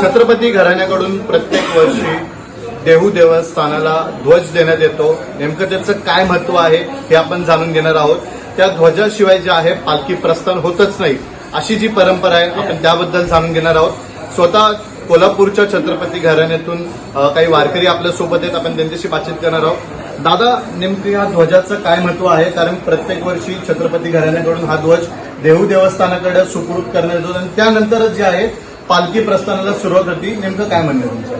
छत्रपती घराण्याकडून प्रत्येक वर्षी देहू देवस्थानाला ध्वज देण्यात येतो. नेमकं त्याचं काय महत्त्व आहे हे आपण जाणून घेणार आहोत. त्या ध्वजाशिवाय जे आहे पालखी प्रस्थान होतच नाही अशी जी परंपरा आहे आपण त्याबद्दल जाणून घेणार आहोत. स्वतः कोल्हापूरच्या छत्रपती घराण्यातून काही वारकरी आपल्यासोबत आहेत आपण त्यांच्याशी बातचीत करणार आहोत. दादा नेमकं या ध्वजाचं काय महत्त्व आहे? कारण प्रत्येक वर्षी छत्रपती घराण्याकडून हा ध्वज देहू देवस्थानाकडे सुपूर्द करण्यात येतो आणि त्यानंतरच जे आहे पालखी प्रस्थानाला सुरुवात होती. नेमकं काय म्हणणं तुमचं?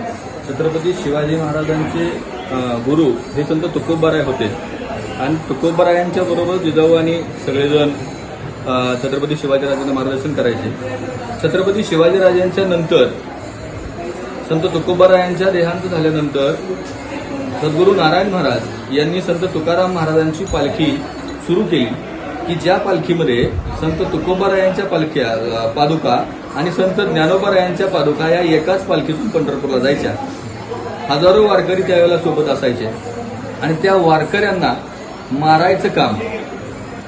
छत्रपती शिवाजी महाराजांचे गुरु हे संत तुकोबाराय होते. आणि तुकोबारायांच्या बरोबर जिजाऊ आणि सगळेजण छत्रपती शिवाजीराजांना मार्गदर्शन करायचे. छत्रपती शिवाजीराजांच्या नंतर संत तुकोबारायांच्या देहांत झाल्यानंतर सद्गुरू नारायण महाराज यांनी संत तुकाराम महाराजांची पालखी सुरू केली. की ज्या पालखीमध्ये संत तुकोबारायांच्या पालख्या पादुका आणि संत ज्ञानोबारायांच्या पादुका या एकाच पालखीतून पंढरपूरला जायच्या. हजारो वारकरी त्यावेळेला सोबत असायचे. आणि त्या वारकऱ्यांना मारायचं काम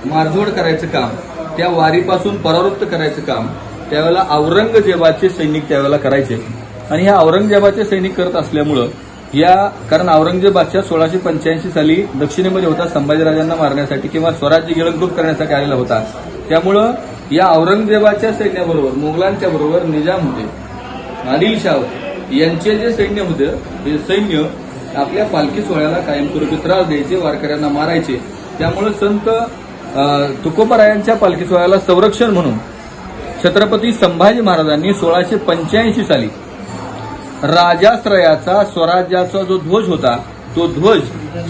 मारझोड करायचं काम त्या वारीपासून परावृत्त करायचं काम त्यावेळेला औरंगजेबाचे सैनिक त्यावेळेला करायचे. आणि ह्या औरंगजेबाचे सैनिक करत असल्यामुळं या कारण औरंगजेबादच्या सोळाशे पंच्याऐंशी साली दक्षिणेमध्ये होता संभाजीराजांना मारण्यासाठी किंवा स्वराज्य गिळंकृत करण्यासाठी आलेला होता. त्यामुळं या औरंगजेबाच्या सैन्याबरोबर मुघलांच्या बरोबर निजाम होते. आदिलशाह यांचे जे सैन्य होतं हे सैन्य आपल्या पालखी सोहळ्याला कायमस्वरूपी त्रास द्यायचे वारकऱ्यांना मारायचे. त्यामुळे संत तुकोबरायांच्या पालखी सोहळ्याला संरक्षण म्हणून छत्रपती संभाजी महाराजांनी सोळाशे पंच्याऐंशी साली राजाश्रयाचा स्वराज्याचा जो ध्वज होता तो ध्वज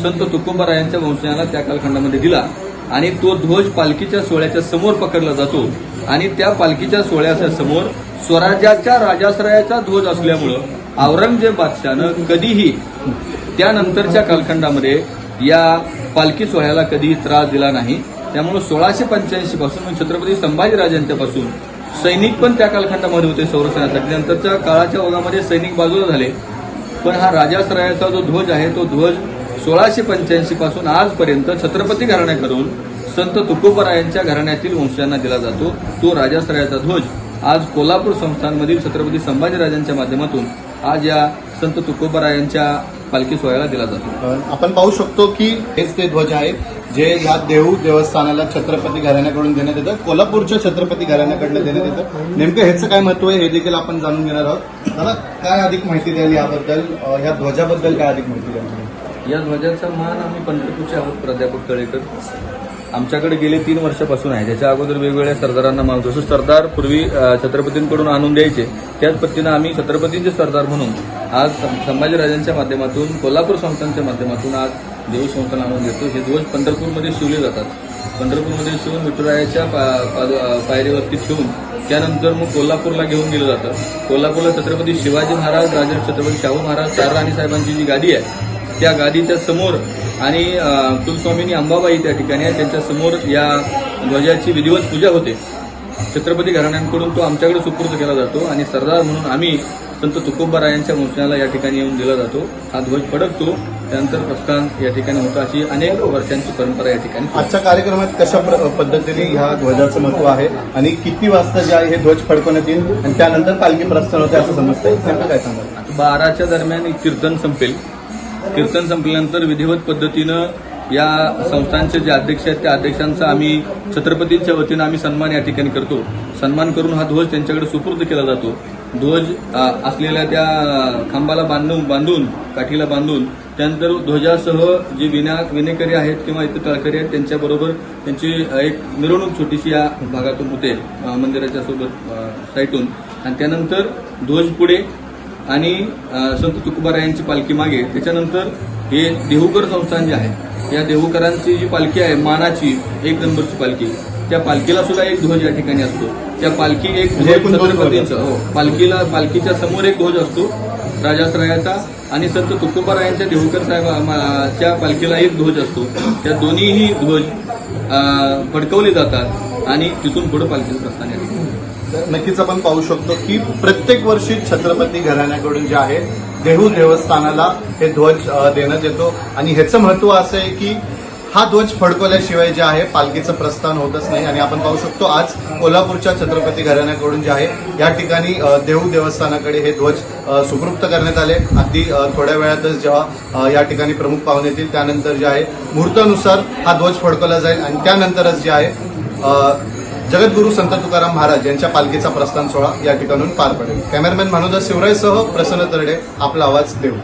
संत तुकोबारायांच्या वंशजांना त्या कालखंडामध्ये दिला. आणि तो ध्वज पालखीच्या सोहळ्याच्या समोर पकडला जातो. आणि त्या पालखीच्या सोहळ्याच्या समोर स्वराज्याच्या राजाश्रयाचा ध्वज असल्यामुळं औरंगजेब बादशानं कधीही त्यानंतरच्या कालखंडामध्ये या पालखी सोहळ्याला कधीही त्रास दिला नाही. त्यामुळे सोळाशे पंच्याऐंशी पासून म्हणजे छत्रपती संभाजीराजांच्या पासून सैनिक पण त्या कालखंडामध्ये होते संरक्षणासाठी नंतरच्या काळाच्या ओघामध्ये सैनिक बाजूला झाले. पण हा राजाश्रयाचा जो ध्वज आहे तो ध्वज सोळाशे पंच्याऐंशी पासून आजपर्यंत छत्रपती घराण्याकडून संत तुकोबरायांच्या घराण्यातील वंशांना दिला जातो. तो राजाश्रयाचा ध्वज आज कोल्हापूर संस्थानमधील छत्रपती संभाजीराजांच्या माध्यमातून आज या संत तुकोबरायांच्या पालखी सोहळ्याला दिला जातो. आपण पाहू शकतो की हेच ते ध्वज आहे. जे या देहू देवस्थानाला छत्रपती घराण्याकडून देण्यात येतं कोल्हापूरच्या छत्रपती घराण्याकडनं देण्यात येतं. नेमकं ह्याचं काय महत्त्व आहे हे देखील आपण जाणून घेणार आहोत. मला काय अधिक माहिती द्याल याबद्दल? या ध्वजाबद्दल काय अधिक माहिती द्याल? या ध्वजाचा मान आम्ही पंढरपूरचे आहोत प्राध्यापक तळेकर. आमच्याकडे गेले तीन वर्षापासून आहे. त्याच्या अगोदर वेगवेगळ्या सरदारांना मान जसं सरदार पूर्वी छत्रपतींकडून आणून द्यायचे. त्याच पद्धतीनं आम्ही छत्रपतींचे सरदार म्हणून आज सं- संभाजीराजांच्या माध्यमातून कोल्हापूर संस्थांच्या माध्यमातून आज देव संस्थान घेतो. देतो हे ध्वज पंढरपूरमध्ये शिवले जातात. पंढरपूरमध्ये शिवून विठुरायाच्या पा- पायरीवरती ठेवून त्यानंतर मग कोल्हापूरला घेऊन गेलं जातं. कोल्हापूरला छत्रपती शिवाजी महाराज राजे छत्रपती शाहू महाराज चार राणी साहेबांची जी गादी आहे त्या गादीच्या समोर आणि अ, कुलस्वामिनी अंबाबाई त्या ठिकाणी आहे त्यांच्यासमोर या ध्वजाची विधिवत पूजा होते. छत्रपती घराण्यांकडून तो आमच्याकडे सुपूर्द केला जातो आणि सरदार म्हणून आम्ही संत तुकोबारायांच्या वंशनाला या ठिकाणी येऊन दिला जातो. हा ध्वज फडकतो. त्यानंतर प्रस्थान या ठिकाणी होतं अशी अनेक वर्षांची परंपरा या ठिकाणी. आजच्या कार्यक्रमात कशा पद्धतीने ह्या ध्वजाचं महत्त्व आहे आणि किती वाजता जे आहे हे ध्वज फडकवण्यात येईल आणि त्यानंतर पालखी प्रस्थान होते असं समजतंय? नेमकं काय आता बाराच्या दरम्यान एक कीर्तन संपेल. कीर्तन संपल्यानंतर विधिवत पद्धतीनं या संस्थांचे जे अध्यक्ष आहेत त्या अध्यक्षांचा आम्ही छत्रपतींच्या वतीनं आम्ही सन्मान या ठिकाणी करतो. सन्मान करून हा ध्वज त्यांच्याकडे सुपूर्द केला जातो. ध्वज असलेल्या त्या खांबाला बांधून बांधून काठीला बांधून त्यानंतर ध्वजासह जे विना विनेकरी आहेत किंवा इतर तळकरी आहेत त्यांच्याबरोबर त्यांची एक मिरवणूक छोटीशी या भागातून होते मंदिराच्या सोबत साईटून. आणि त्यानंतर ध्वज पुढे आणि संत तुकोबारायांची पालखी मागे. त्याच्यानंतर हे देहूकर संस्थान जे आहे या देहूकरांची जी पालखी आहे मानाची एक नंबरची पालखी. त्या पालखीला सुद्धा एक ध्वज या ठिकाणी असतो. त्या पालखी एक ध्वज छत्रपतींचा हो पालखीला पालखीच्या समोर एक ध्वज असतो. राजाश्रयाचा आणि संत तुकोबारायांच्या देहूकर साहेबांच्या पालखीला एक ध्वज असतो. त्या दोन्हीही ध्वज फडकवले जातात आणि तिथून पुढे पालखीचं प्रस्थान येते. नक्कीच आपण पाहू शकतो की प्रत्येक वर्षी छत्रपती घराण्याकडून जे आहे देहू देवस्थानाला हे ध्वज देण्यात येतो. आणि ह्याचं महत्त्व असं आहे की हा ध्वज फडकवल्याशिवाय जे आहे पालखीचं प्रस्थान होतच नाही. आणि आपण पाहू शकतो आज कोल्हापूरच्या छत्रपती घराण्याकडून जे आहे या ठिकाणी देऊ देहू देवस्थानाकडे हे ध्वज सुपृप्त करण्यात आले. अगदी थोड्या वेळातच जेव्हा या ठिकाणी प्रमुख पाहुणे येतील त्यानंतर जे आहे मुहूर्तानुसार हा ध्वज फडकवला जाईल. आणि त्यानंतरच जे आहे जगद्गुरू संत तुकाराम महाराज यांच्या पालखीचा प्रस्थान सोहळा या ठिकाणून पार पडेल. कॅमेरामॅन मनोदर शिवरायसह प्रसन्न तरडे आपला आवाज देऊ